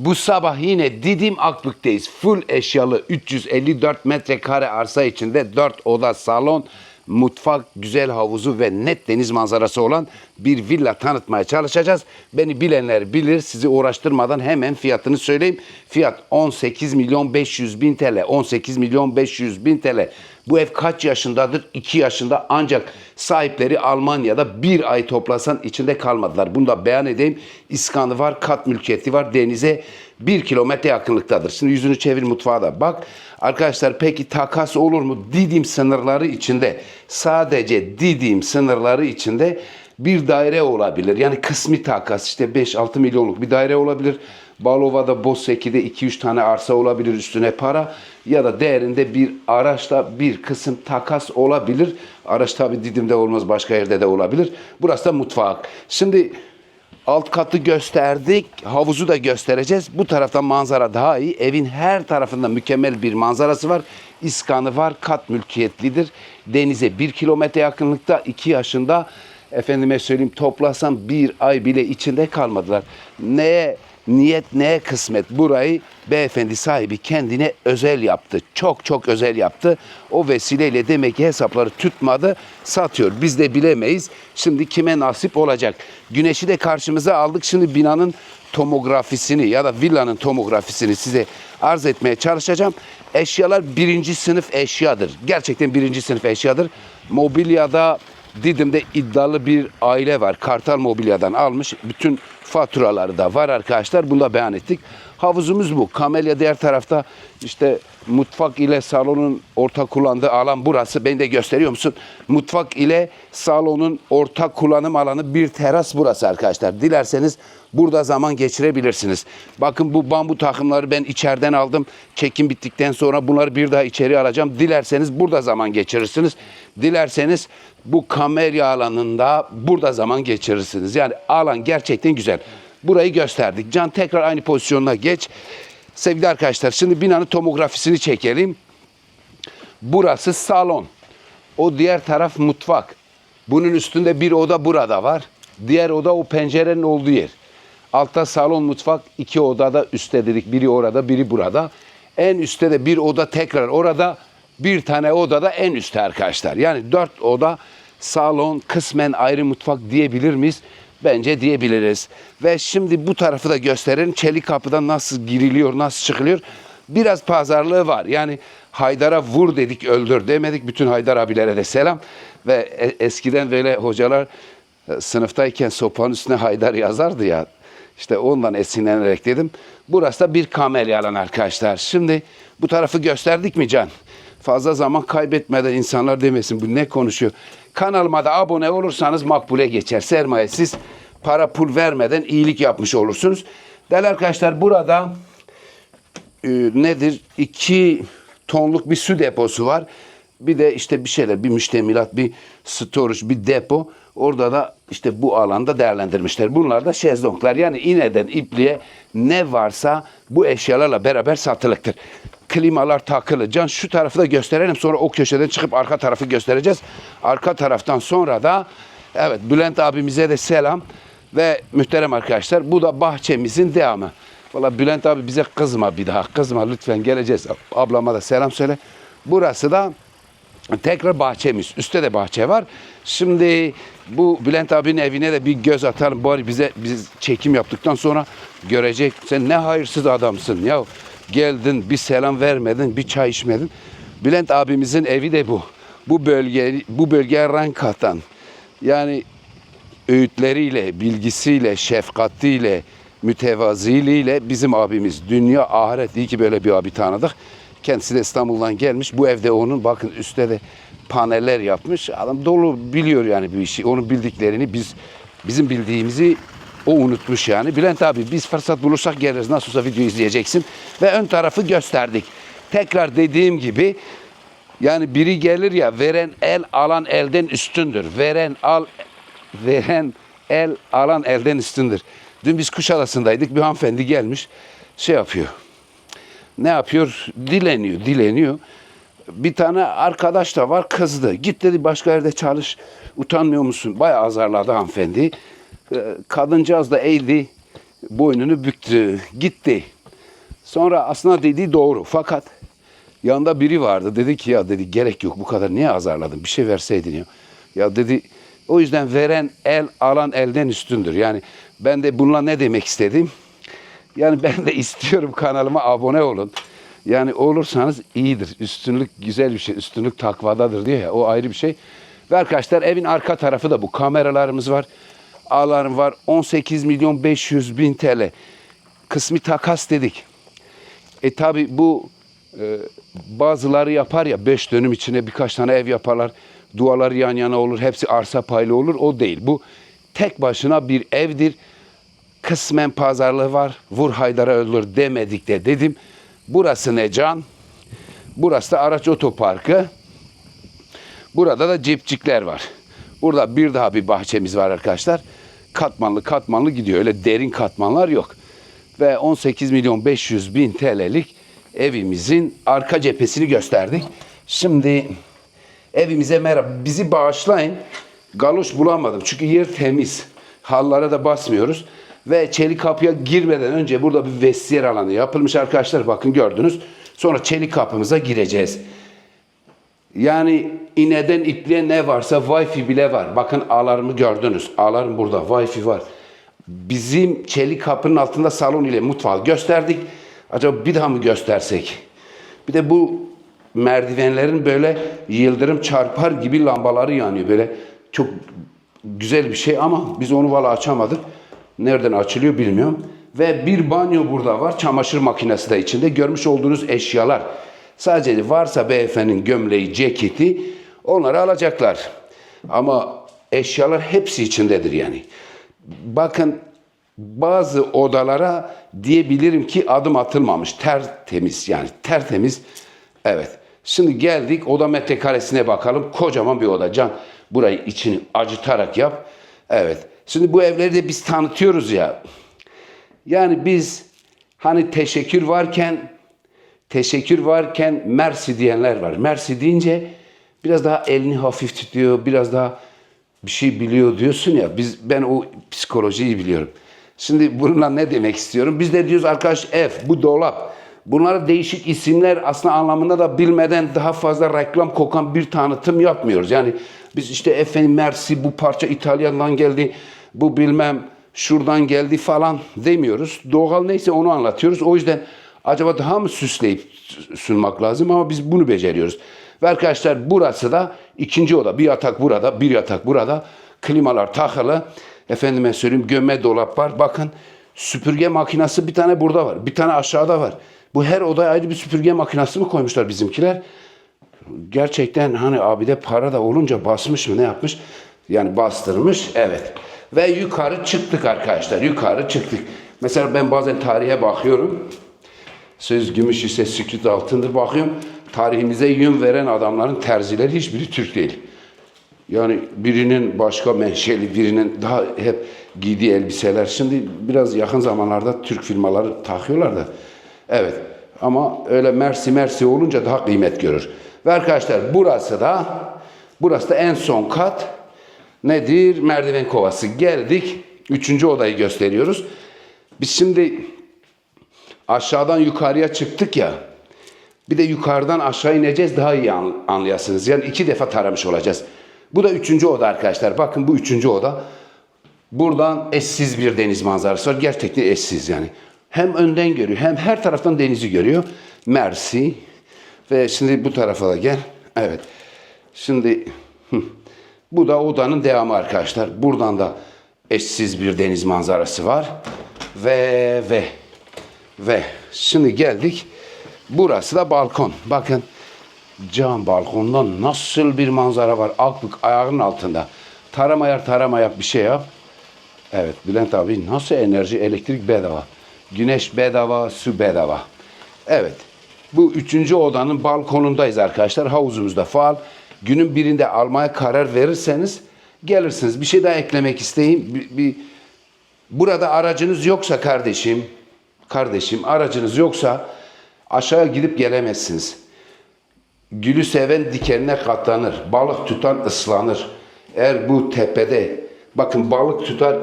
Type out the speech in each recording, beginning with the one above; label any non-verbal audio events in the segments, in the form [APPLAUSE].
Bu sabah yine Didim Akbük'teyiz. Full eşyalı 354 metrekare arsa içinde 4 oda salon, mutfak, güzel havuzu ve net deniz manzarası olan bir villa tanıtmaya çalışacağız. Beni bilenler bilir. Sizi uğraştırmadan hemen fiyatını söyleyeyim. Fiyat 18 milyon 500 bin TL. 18 milyon 500 bin TL. Bu ev kaç yaşındadır? 2 yaşında ancak sahipleri Almanya'da bir ay toplasan içinde kalmadılar. Bunu da beyan edeyim. İskanı var, kat mülkiyeti var. Denize bir kilometre yakınlıktadır. Şimdi yüzünü çevir mutfağa da bak. Arkadaşlar peki takas olur mu? Didim sınırları içinde sadece Didim sınırları içinde bir daire olabilir. Yani kısmi takas işte 5-6 milyonluk bir daire olabilir. Balova'da Bosseki'de 2-3 tane arsa olabilir üstüne para ya da değerinde bir araçla bir kısım takas olabilir. Araç tabi Didim'de olmaz başka yerde de olabilir. Burası da mutfak. Şimdi alt katı gösterdik. Havuzu da göstereceğiz. Bu taraftan manzara daha iyi. Evin her tarafında mükemmel bir manzarası var. İskanı var. Kat mülkiyetlidir. Denize bir kilometre yakınlıkta. 2 yaşında efendime söyleyeyim toplasam bir ay bile içinde kalmadılar. Neye niyet neye kısmet burayı beyefendi sahibi kendine özel yaptı. Çok çok özel yaptı. O vesileyle demek ki hesapları tutmadı satıyor. Biz de bilemeyiz. Şimdi kime nasip olacak? Güneşi de karşımıza aldık. Şimdi binanın tomografisini ya da villanın tomografisini size arz etmeye çalışacağım. Eşyalar birinci sınıf eşyadır. Gerçekten birinci sınıf eşyadır. Mobilyada Didim'de iddialı bir aile var. Kartal Mobilya'dan almış. Bütün faturaları da var arkadaşlar. Bunu da beyan ettik. Havuzumuz bu. Kamelya diğer tarafta işte mutfak ile salonun ortak kullandığı alan burası. Beni de gösteriyor musun? Mutfak ile salonun ortak kullanım alanı bir teras burası arkadaşlar. Dilerseniz burada zaman geçirebilirsiniz. Bakın bu bambu takımları ben içeriden aldım. Çekim bittikten sonra bunları bir daha içeri alacağım. Dilerseniz burada zaman geçirirsiniz. Dilerseniz bu kamelya alanında burada zaman geçirirsiniz. Yani alan gerçekten güzel. Burayı gösterdik. Can tekrar aynı pozisyonuna geç. Sevgili arkadaşlar şimdi binanın tomografisini çekelim. Burası salon. O diğer taraf mutfak. Bunun üstünde bir oda burada var. Diğer oda o pencerenin olduğu yer. Altta salon mutfak iki odada üstte dedik. Biri orada biri burada. En üstte de bir oda tekrar orada. Bir tane odada en üstte arkadaşlar. Yani dört oda salon kısmen ayrı mutfak diyebilir miyiz? Bence diyebiliriz. Ve şimdi bu tarafı da gösterelim. Çelik kapıdan nasıl giriliyor, nasıl çıkılıyor. Biraz pazarlığı var. Yani Haydar'a vur dedik öldür demedik. Bütün Haydar abilere de selam. Ve e- eskiden böyle hocalar e, sınıftayken sopanın üstüne Haydar yazardı ya. İşte ondan esinlenerek dedim. Burası da bir kamelya alan arkadaşlar. Şimdi bu tarafı gösterdik mi Can? Fazla zaman kaybetmeden insanlar demesin bu ne konuşuyor. Kanalıma da abone olursanız makbule geçer. Sermayesiz para pul vermeden iyilik yapmış olursunuz. Değerli arkadaşlar burada e, nedir? İki tonluk bir su deposu var. Bir de işte bir şeyler, bir müştemilat, bir storage, bir depo. Orada da işte bu alanda değerlendirmişler. Bunlar da şezlonglar. Yani iğneden ipliğe ne varsa bu eşyalarla beraber satılıktır. Klimalar takılı. Can şu tarafı da gösterelim. Sonra o köşeden çıkıp arka tarafı göstereceğiz. Arka taraftan sonra da evet Bülent abimize de selam. Ve muhterem arkadaşlar bu da bahçemizin devamı. Valla Bülent abi bize kızma bir daha. Kızma lütfen geleceğiz. Ablama da selam söyle. Burası da tekrar bahçemiz. Üstte de bahçe var. Şimdi bu Bülent abinin evine de bir göz atalım. Bari bize biz çekim yaptıktan sonra görecek. Sen ne hayırsız adamsın ya. Geldin bir selam vermedin, bir çay içmedin. Bülent abimizin evi de bu. Bu bölge bu bölgeye renk katan. Yani öğütleriyle, bilgisiyle, şefkatiyle, mütevaziliğiyle bizim abimiz. Dünya ahiret iyi ki böyle bir abi tanıdık. Kendisi de İstanbul'dan gelmiş. Bu evde onun bakın üstte de paneller yapmış. Adam dolu biliyor yani bir işi. Onun bildiklerini biz bizim bildiğimizi o unutmuş yani. Bülent abi biz fırsat bulursak geliriz. Nasıl olsa video izleyeceksin. Ve ön tarafı gösterdik. Tekrar dediğim gibi yani biri gelir ya veren el alan elden üstündür. Veren al veren el alan elden üstündür. Dün biz Kuşadası'ndaydık. Bir hanımefendi gelmiş şey yapıyor. Ne yapıyor? Dileniyor, dileniyor. Bir tane arkadaş da var kızdı. Git dedi başka yerde çalış. Utanmıyor musun? Bayağı azarladı hanımefendi. Ee, Kadıncağız da eğildi. boynunu büktü, gitti. Sonra aslında dediği doğru. Fakat yanında biri vardı. Dedi ki ya dedi gerek yok bu kadar niye azarladın? Bir şey verseydin ya. Ya dedi o yüzden veren el alan elden üstündür. Yani ben de bununla ne demek istedim? Yani ben de [LAUGHS] istiyorum kanalıma abone olun. Yani olursanız iyidir. Üstünlük güzel bir şey. Üstünlük takvadadır diyor ya. O ayrı bir şey. Ve arkadaşlar evin arka tarafı da bu. Kameralarımız var. Alarm var. 18 milyon 500 bin TL. Kısmi takas dedik. E tabi bu e, bazıları yapar ya beş dönüm içine birkaç tane ev yaparlar. Duvarları yan yana olur. Hepsi arsa paylı olur. O değil. Bu tek başına bir evdir. Kısmen pazarlığı var. Vur Haydar'a öldür demedik de dedim. Burası ne can? Burası da araç otoparkı. Burada da cipcikler var. Burada bir daha bir bahçemiz var arkadaşlar. Katmanlı katmanlı gidiyor. Öyle derin katmanlar yok. Ve 18 milyon 500 bin TL'lik evimizin arka cephesini gösterdik. Şimdi evimize merhaba. Bizi bağışlayın. Galoş bulamadım. Çünkü yer temiz. Hallara da basmıyoruz. Ve çelik kapıya girmeden önce burada bir vestiyer alanı yapılmış arkadaşlar. Bakın gördünüz. Sonra çelik kapımıza gireceğiz. Yani ineden ipliğe ne varsa Wi-Fi bile var. Bakın ağlarımı gördünüz. Ağlarım burada. Wi-Fi var. Bizim çelik kapının altında salon ile mutfağı gösterdik. Acaba bir daha mı göstersek? Bir de bu merdivenlerin böyle yıldırım çarpar gibi lambaları yanıyor. Böyle çok güzel bir şey ama biz onu valla açamadık. Nereden açılıyor bilmiyorum. Ve bir banyo burada var. Çamaşır makinesi de içinde. Görmüş olduğunuz eşyalar. Sadece varsa beyefendinin gömleği, ceketi onları alacaklar. Ama eşyalar hepsi içindedir yani. Bakın bazı odalara diyebilirim ki adım atılmamış. Tertemiz yani tertemiz. Evet. Şimdi geldik oda metrekaresine bakalım. Kocaman bir oda. Can burayı içini acıtarak yap. Evet. Şimdi bu evleri de biz tanıtıyoruz ya. Yani biz hani teşekkür varken teşekkür varken mersi diyenler var. Mersi deyince biraz daha elini hafif tutuyor, biraz daha bir şey biliyor diyorsun ya. Biz ben o psikolojiyi biliyorum. Şimdi bununla ne demek istiyorum? Biz de diyoruz arkadaş ev, bu dolap. Bunlara değişik isimler aslında anlamında da bilmeden daha fazla reklam kokan bir tanıtım yapmıyoruz. Yani biz işte efendim Mersi bu parça İtalyan'dan geldi, bu bilmem şuradan geldi falan demiyoruz. Doğal neyse onu anlatıyoruz. O yüzden acaba daha mı süsleyip sunmak lazım ama biz bunu beceriyoruz. Ve arkadaşlar burası da ikinci oda. Bir yatak burada, bir yatak burada. Klimalar takılı. Efendime söyleyeyim gömme dolap var. Bakın süpürge makinesi bir tane burada var. Bir tane aşağıda var. Bu her odaya ayrı bir süpürge makinesi mi koymuşlar bizimkiler? Gerçekten hani abide para da olunca basmış mı ne yapmış? Yani bastırmış. Evet. Ve yukarı çıktık arkadaşlar. Yukarı çıktık. Mesela ben bazen tarihe bakıyorum. Söz gümüş ise sükut altındır. Bakıyorum tarihimize yön veren adamların terzileri hiçbiri Türk değil. Yani birinin başka menşeli, birinin daha hep giydiği elbiseler. Şimdi biraz yakın zamanlarda Türk firmaları takıyorlar da. Evet ama öyle mersi mersi olunca daha kıymet görür. Ve arkadaşlar burası da burası da en son kat nedir? Merdiven kovası. Geldik. Üçüncü odayı gösteriyoruz. Biz şimdi aşağıdan yukarıya çıktık ya. Bir de yukarıdan aşağı ineceğiz daha iyi an- anlayasınız. Yani iki defa taramış olacağız. Bu da üçüncü oda arkadaşlar. Bakın bu üçüncü oda. Buradan eşsiz bir deniz manzarası var. Gerçekten eşsiz yani. Hem önden görüyor hem her taraftan denizi görüyor. Mersi. Ve şimdi bu tarafa da gel. Evet. Şimdi bu da odanın devamı arkadaşlar. Buradan da eşsiz bir deniz manzarası var. Ve ve ve şimdi geldik. Burası da balkon. Bakın cam balkondan nasıl bir manzara var. Aklık ayağının altında. Tarama yap tarama yap bir şey yap. Evet Bülent abi nasıl enerji elektrik bedava. Güneş bedava su bedava. Evet bu üçüncü odanın balkonundayız arkadaşlar. Havuzumuzda faal. Günün birinde almaya karar verirseniz gelirsiniz. Bir şey daha eklemek isteyeyim. Bir, bir- burada aracınız yoksa kardeşim, kardeşim aracınız yoksa aşağıya gidip gelemezsiniz. Gülü seven dikenine katlanır. Balık tutan ıslanır. Eğer bu tepede bakın balık tutar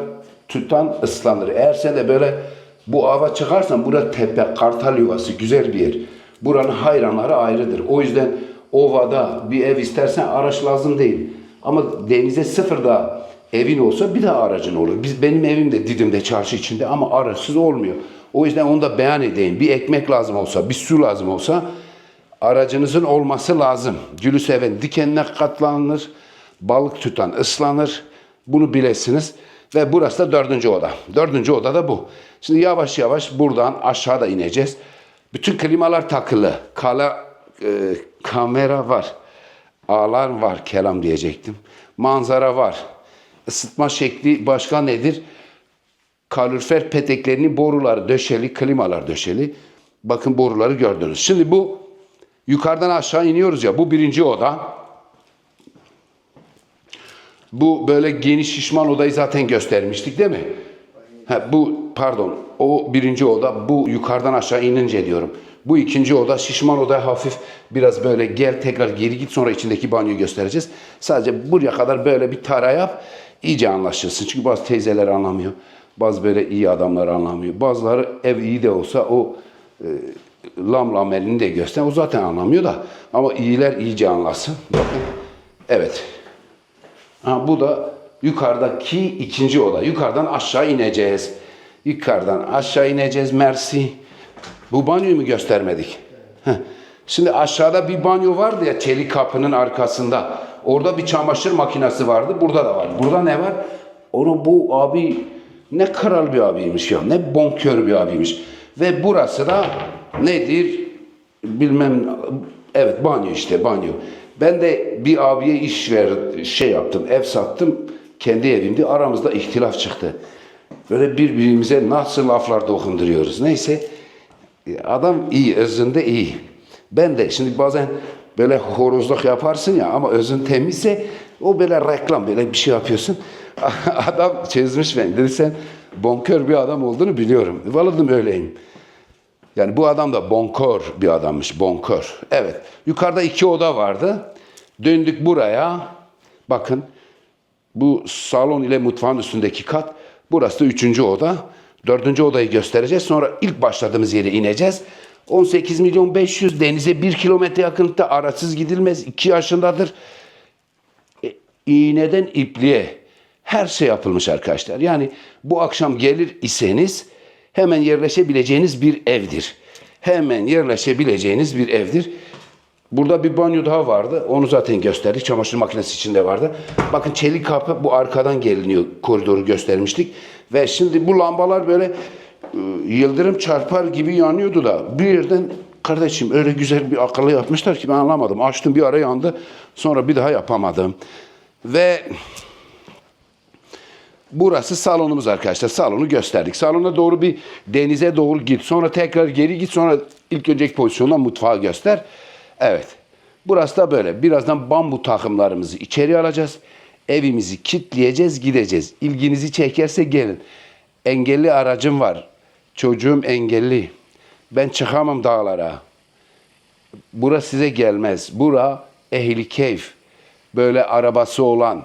tutan ıslanır. Eğer sen de böyle bu ava çıkarsan burada tepe, kartal yuvası güzel bir yer. Buranın hayranları ayrıdır. O yüzden ovada bir ev istersen araç lazım değil. Ama denize sıfırda evin olsa bir daha aracın olur. Biz benim evim de Didim'de çarşı içinde ama araçsız olmuyor. O yüzden onu da beyan edeyim. Bir ekmek lazım olsa, bir su lazım olsa aracınızın olması lazım. Gülü seven dikenine katlanır, balık tutan ıslanır. Bunu bilesiniz. Ve burası da dördüncü oda. Dördüncü oda da bu. Şimdi yavaş yavaş buradan aşağıda ineceğiz. Bütün klimalar takılı. Kala, e, kamera var. Alarm var kelam diyecektim. Manzara var. Isıtma şekli başka nedir? Kalorifer peteklerinin boruları döşeli, klimalar döşeli. Bakın boruları gördünüz. Şimdi bu yukarıdan aşağı iniyoruz ya. Bu birinci oda. Bu böyle geniş şişman odayı zaten göstermiştik değil mi? Ha, bu pardon o birinci oda bu yukarıdan aşağı inince diyorum. Bu ikinci oda şişman oda hafif biraz böyle gel tekrar geri git sonra içindeki banyoyu göstereceğiz. Sadece buraya kadar böyle bir tara yap iyice anlaşılsın. Çünkü bazı teyzeler anlamıyor. Bazı böyle iyi adamlar anlamıyor. Bazıları ev iyi de olsa o e, lam lamelini de göster. O zaten anlamıyor da. Ama iyiler iyice anlasın. Bakın. Evet. Ha, bu da yukarıdaki ikinci oda. Yukarıdan aşağı ineceğiz. Yukarıdan aşağı ineceğiz. Mersi. Bu banyoyu mu göstermedik? Heh. Şimdi aşağıda bir banyo vardı ya çelik kapının arkasında. Orada bir çamaşır makinesi vardı. Burada da var. Burada ne var? Onu bu abi ne kral bir abiymiş ya. Ne bonkör bir abiymiş. Ve burası da nedir? Bilmem evet banyo işte banyo. Ben de bir abiye iş ver şey yaptım, ev sattım. Kendi evimde aramızda ihtilaf çıktı. Böyle birbirimize nasıl laflar dokunduruyoruz. Neyse adam iyi, özünde iyi. Ben de şimdi bazen böyle horozluk yaparsın ya ama özün temizse o böyle reklam böyle bir şey yapıyorsun. [LAUGHS] adam çözmüş beni. Dedi sen bonkör bir adam olduğunu biliyorum. Vallahi dedim öyleyim. Yani bu adam da bonkör bir adammış, bonkör. Evet, yukarıda iki oda vardı. Döndük buraya. Bakın, bu salon ile mutfağın üstündeki kat. Burası da üçüncü oda. Dördüncü odayı göstereceğiz. Sonra ilk başladığımız yere ineceğiz. 18 milyon 500 denize bir kilometre yakınlıkta araçsız gidilmez. 2 yaşındadır. İğneden ipliğe her şey yapılmış arkadaşlar. Yani bu akşam gelir iseniz hemen yerleşebileceğiniz bir evdir. Hemen yerleşebileceğiniz bir evdir. Burada bir banyo daha vardı. Onu zaten gösterdik. Çamaşır makinesi içinde vardı. Bakın çelik kapı bu arkadan geliniyor. Koridoru göstermiştik. Ve şimdi bu lambalar böyle e, yıldırım çarpar gibi yanıyordu da bir yerden kardeşim öyle güzel bir akıllı yapmışlar ki ben anlamadım. Açtım bir ara yandı. Sonra bir daha yapamadım. Ve Burası salonumuz arkadaşlar. Salonu gösterdik. Salona doğru bir denize doğru git. Sonra tekrar geri git. Sonra ilk önceki pozisyondan mutfağı göster. Evet. Burası da böyle. Birazdan bambu takımlarımızı içeri alacağız. Evimizi kitleyeceğiz, gideceğiz. İlginizi çekerse gelin. Engelli aracım var. Çocuğum engelli. Ben çıkamam dağlara. Bura size gelmez. Bura ehli keyif. Böyle arabası olan,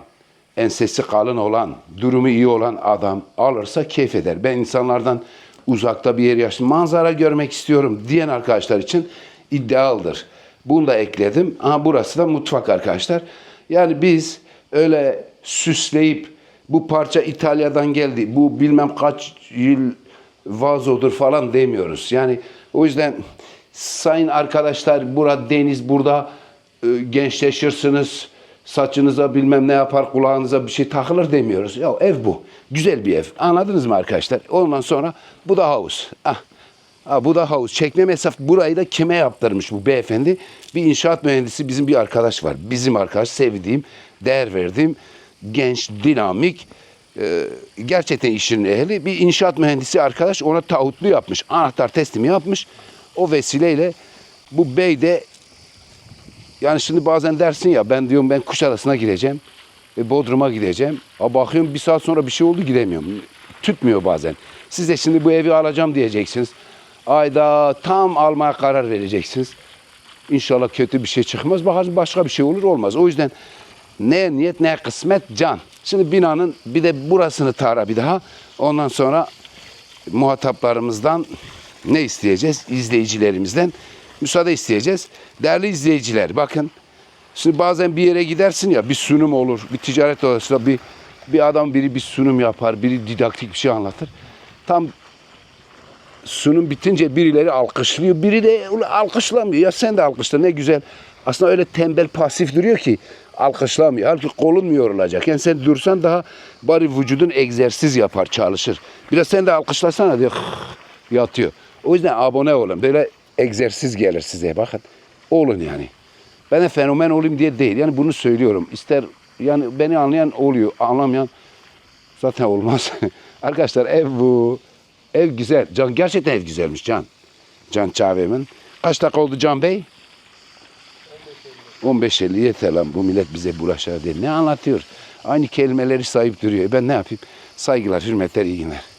ensesi kalın olan, durumu iyi olan adam alırsa keyif eder. Ben insanlardan uzakta bir yer yaşım, manzara görmek istiyorum diyen arkadaşlar için idealdir. Bunu da ekledim. Aha burası da mutfak arkadaşlar. Yani biz öyle süsleyip bu parça İtalya'dan geldi, bu bilmem kaç yıl vazodur falan demiyoruz. Yani o yüzden sayın arkadaşlar burada deniz, burada e, gençleşirsiniz, saçınıza bilmem ne yapar, kulağınıza bir şey takılır demiyoruz. Ya ev bu. Güzel bir ev. Anladınız mı arkadaşlar? Ondan sonra bu da havuz. Ah. Ha, bu da havuz. Çekme mesafe. Burayı da kime yaptırmış bu beyefendi? Bir inşaat mühendisi bizim bir arkadaş var. Bizim arkadaş sevdiğim, değer verdiğim, genç, dinamik, e, gerçekten işinin ehli bir inşaat mühendisi arkadaş ona taahhütlü yapmış. Anahtar teslimi yapmış. O vesileyle bu bey de yani şimdi bazen dersin ya ben diyorum ben Kuşadası'na gideceğim. E, Bodrum'a gideceğim. A bakıyorum bir saat sonra bir şey oldu gidemiyorum. Tutmuyor bazen. Siz de şimdi bu evi alacağım diyeceksiniz. Ayda tam almaya karar vereceksiniz. İnşallah kötü bir şey çıkmaz. Bakarız başka bir şey olur olmaz. O yüzden ne niyet ne kısmet can. Şimdi binanın bir de burasını tara bir daha. Ondan sonra muhataplarımızdan ne isteyeceğiz? İzleyicilerimizden müsaade isteyeceğiz. Değerli izleyiciler bakın. Şimdi bazen bir yere gidersin ya bir sunum olur. Bir ticaret odasında bir bir adam biri bir sunum yapar. Biri didaktik bir şey anlatır. Tam sunum bitince birileri alkışlıyor. Biri de alkışlamıyor. Ya sen de alkışla ne güzel. Aslında öyle tembel pasif duruyor ki alkışlamıyor. Halbuki kolun mu yorulacak? Yani sen dursan daha bari vücudun egzersiz yapar, çalışır. Biraz sen de alkışlasana diyor. Yatıyor. O yüzden abone olun. Böyle egzersiz gelir size bakın. Olun yani. Ben de fenomen olayım diye değil. Yani bunu söylüyorum. İster yani beni anlayan oluyor. Anlamayan zaten olmaz. [LAUGHS] Arkadaşlar ev bu. Ev güzel. Can gerçekten ev güzelmiş Can. Can Çavem'in. Kaç dakika oldu Can Bey? 15.50 yeter lan bu millet bize bulaşar diye. Ne anlatıyor? Aynı kelimeleri sayıp duruyor. Ben ne yapayım? Saygılar, hürmetler, iyi günler.